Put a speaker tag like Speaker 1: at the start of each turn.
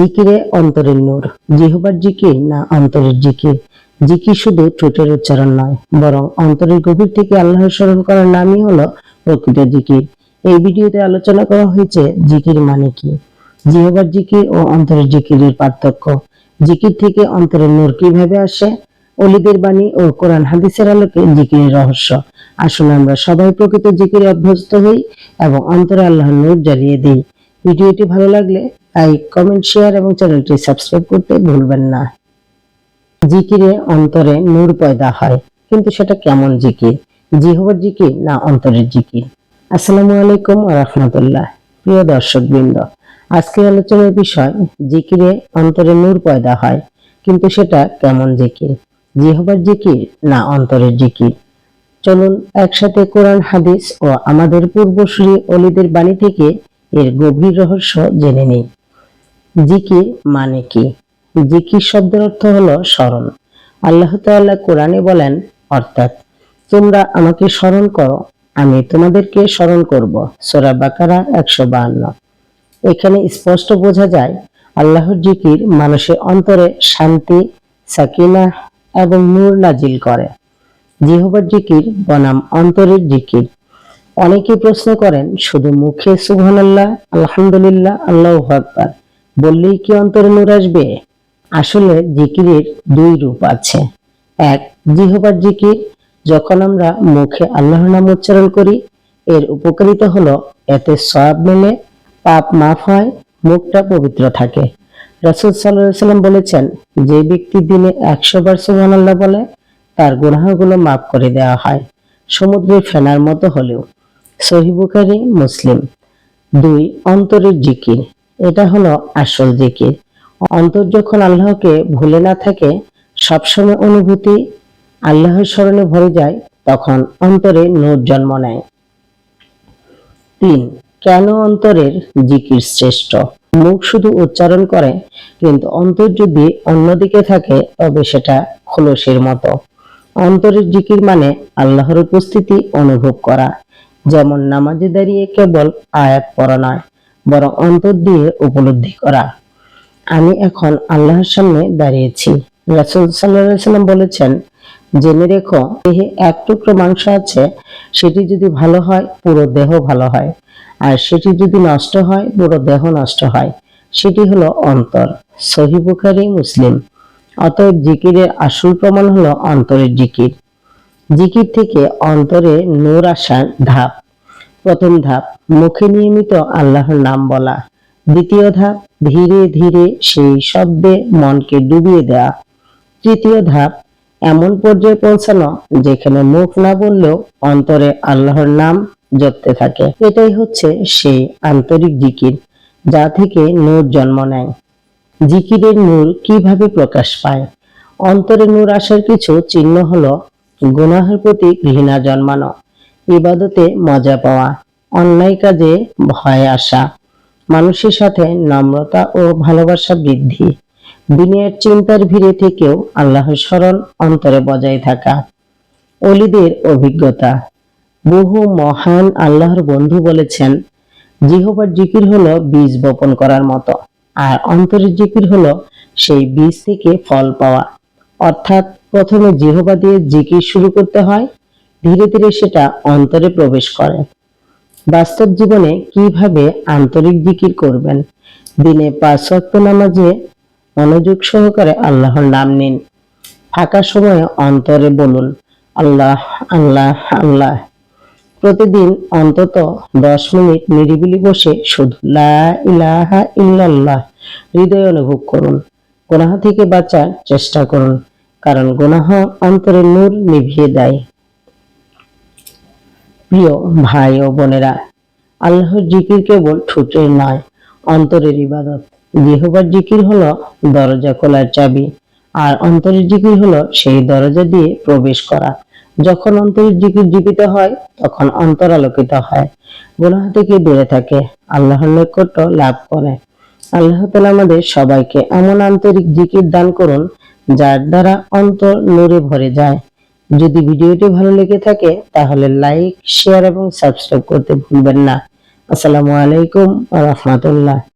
Speaker 1: জিকিরে অন্তরের নূর। জিহবার জিকির না অন্তরের জিকির জিকির শুধু ঠোঁটের উচ্চারণ নয়, বরং অন্তরের গভীর থেকে আল্লাহর স্মরণ করার নামই হলো প্রকৃত জিকির এই ভিডিওতে আলোচনা করা হয়েছে জিকির মানে কি? জিহবার জিকির ও অন্তরের জিকিরের পার্থক্য। জিকির থেকে অন্তরের নূর কীভাবে আসে? অলিদের বাণী ও কোরআন হাদিসের আলোকে জিকিরের রহস্য। আসলে আমরা সবাই প্রকৃত জিকিরে অভ্যস্ত হই এবং অন্তরে আল্লাহর নূর জ্বালিয়ে দিই। ভিডিওটি ভালো লাগলে লাইক, কমেন্ট, শেয়ার এবং চ্যানেলটি সাবস্ক্রাইব করতে ভুলবেন না। জিকিরে অন্তরে নূর পয়দা হয়, কিন্তু সেটা কেমন জিকির? জিহবার জিকির না অন্তরের জিকির? আসসালামু আলাইকুম রাহমাতুল্লাহ। প্রিয় দর্শক বৃন্দ আজকের আলোচনার বিষয় জিকিরে অন্তরে নূর পয়দা হয়, কিন্তু সেটা কেমন জিকির? জিহবার জিকির না অন্তরের জিকির? চলুন একসাথে কোরআন, হাদিস ও আমাদের পূর্বসূরি অলিদের বাণী থেকে এর গভীর রহস্য জেনে নিই। জিকির মানে কি? জিকির শব্দের অর্থ হলো স্মরণ। আল্লাহ তাআলা কোরআনে বলেন, অর্থাৎ, তোমরা আমাকে স্মরণ করো, আমি তোমাদেরকে স্মরণ করব। সূরা বাকারা একশো বাহান্ন। এখানে স্পষ্ট বোঝা যায়, আল্লাহর জিকির মানুষের অন্তরে শান্তি, সাকিনা এবং নূর নাজিল করে। জিহবার জিকির বনাম অন্তরের জিকির। অনেকে প্রশ্ন করেন, শুধু মুখে সুবহানাল্লাহ, আলহামদুলিল্লাহ, আল্লাহ আকবার, বললেই কি অন্তরে নূর আসবে? আসলে জিকিরের দুই রূপ আছে। এক, জিহবার জিকির, যখন আমরা মুখে আল্লাহর নাম উচ্চারণ করি, এর উপকারিতা হলো এতে সব মেলে, পাপ মাফ হয়, মুখটা পবিত্র থাকে। রাসূল সাল্লাম বলেছেন, যে ব্যক্তি দিনে একশো বার সুবহানাল্লাহ বলে, তার গুনাহগুলো মাফ করে দেওয়া হয়। সমুদ্রে ফেনার মতো হলেও। সহি মুসলিম। দুই, অন্তরের জিকির। এটা হলো আসল জিকির। অন্তর যখন আল্লাহকে ভুলে না থাকে, সবসময় অনুভূতি আল্লাহর স্মরণে ভরে যায়, তখন অন্তরে নূর জন্ম নেয়। তিন, কেন অন্তরের জিকির শ্রেষ্ঠ? মুখ শুধু উচ্চারণ করে, কিন্তু অন্তর যদি অন্যদিকে থাকে, তবে সেটা খোলসের মতো। অন্তরের জিকির মানে আল্লাহর উপস্থিতি অনুভব করা। যেমন নামাজে দাঁড়িয়ে কেবল আয়াত পড়া নয়, বরং অন্তর দিয়ে উপলব্ধি করা। আমি এখন আল্লাহর সামনে দাঁড়িয়েছি। রাসূল সাল্লাম বলেছেন, জেনে রেখো, দেহে এক টুকরো মাংস আছে, সেটি যদি ভালো হয়, পুরো দেহ ভালো হয়। আর সেটি যদি নষ্ট হয়, পুরো দেহ নষ্ট হয়। সেটি হলো অন্তর। সহি মুসলিম। অতএব জিকিরের আসল প্রমাণ হলো অন্তরের জিকির। জিকির থেকে অন্তরে নূর আসার ধাপ। প্রথম ধাপ, মুখে নিয়মিত আল্লাহর নাম বলা। দ্বিতীয় ধাপ, ধীরে ধীরে সেই শব্দে মনকে ডুবিয়ে দেওয়া। তৃতীয় ধাপ, এমন পর্যায়ে পৌঁছানো যেখানে মুখ না বললেও অন্তরে আল্লাহর নাম জপতে থাকে। এটাই হচ্ছে সেই আন্তরিক জিকির, যা থেকে নূর জন্ম নেয়। জিকিরের নূর কীভাবে প্রকাশ পায়? অন্তরে নূর আসার কিছু চিহ্ন হলো গুনাহের প্রতি ঘৃণা জন্মানো, ইবাদতে মজা পাওয়া, অন্যায় কাজে ভয় আসা, মানুষের সাথে নম্রতা ও ভালোবাসা বৃদ্ধি, দুনিয়ার চিন্তার ভিড়ে থেকেও আল্লাহর স্মরণ অন্তরে বজায় থাকা। অলিদের অভিজ্ঞতা, বহু মহান আল্লাহর বন্ধু বলেছেন, জিহবার জিকির হলো বীজ বপন করার মতো, আর অন্তরের জিকির হলো সেই বীজ থেকে ফল পাওয়া। অর্থাৎ প্রথমে জিহবা দিয়ে জিকির শুরু করতে হয়, ধীরে ধীরে সেটা অন্তরে প্রবেশ করে। বাস্তব জীবনে কীভাবে আন্তরিক জিকির করবেন? দিনে পাঁচ ওয়াক্ত নামাজে মনোযোগ সহকারে আল্লাহর নাম নিন। ফাঁকা সময়ে অন্তরে বলুন, আল্লাহ আল্লাহ আল্লাহ। প্রতিদিন অন্তত দশ মিনিট নিরিবিলি বসে শুধু, লা ইলাহা ইল্লাল্লাহ, হৃদয় অনুভব করুন। গুনাহ থেকে বাঁচার চেষ্টা করুন। কারণ গুনাহ অন্তরের নূর নিভিয়ে দেয়। প্রিয় ভাই ও বোনেরা, আল্লাহর জিকির কেবল ঠোঁটের নয়, অন্তরের ইবাদত। জিহবার জিকির হলো দরজা খোলার চাবি, আর অন্তরের জিকির হলো সেই দরজা দিয়ে প্রবেশ করা। যখন অন্তরের জিকির জীবিত হয়, তখন অন্তর আলোকিত হয়। গুনাহ থেকে দূরে থাকে, আল্লাহর নৈকট্য লাভ করে। আল্লাহ তালা আমাদের সবাইকে এমন আন্তরিক জিকির দান করুন, যার দ্বারা অন্তর নড়ে ভরে যায়। যদি ভিডিওটি ভালো লেগে থাকে, তাহলে লাইক, শেয়ার এবং সাবস্ক্রাইব করতে ভুলবেন না। আসসালামু আলাইকুম রহমতুল্লাহ।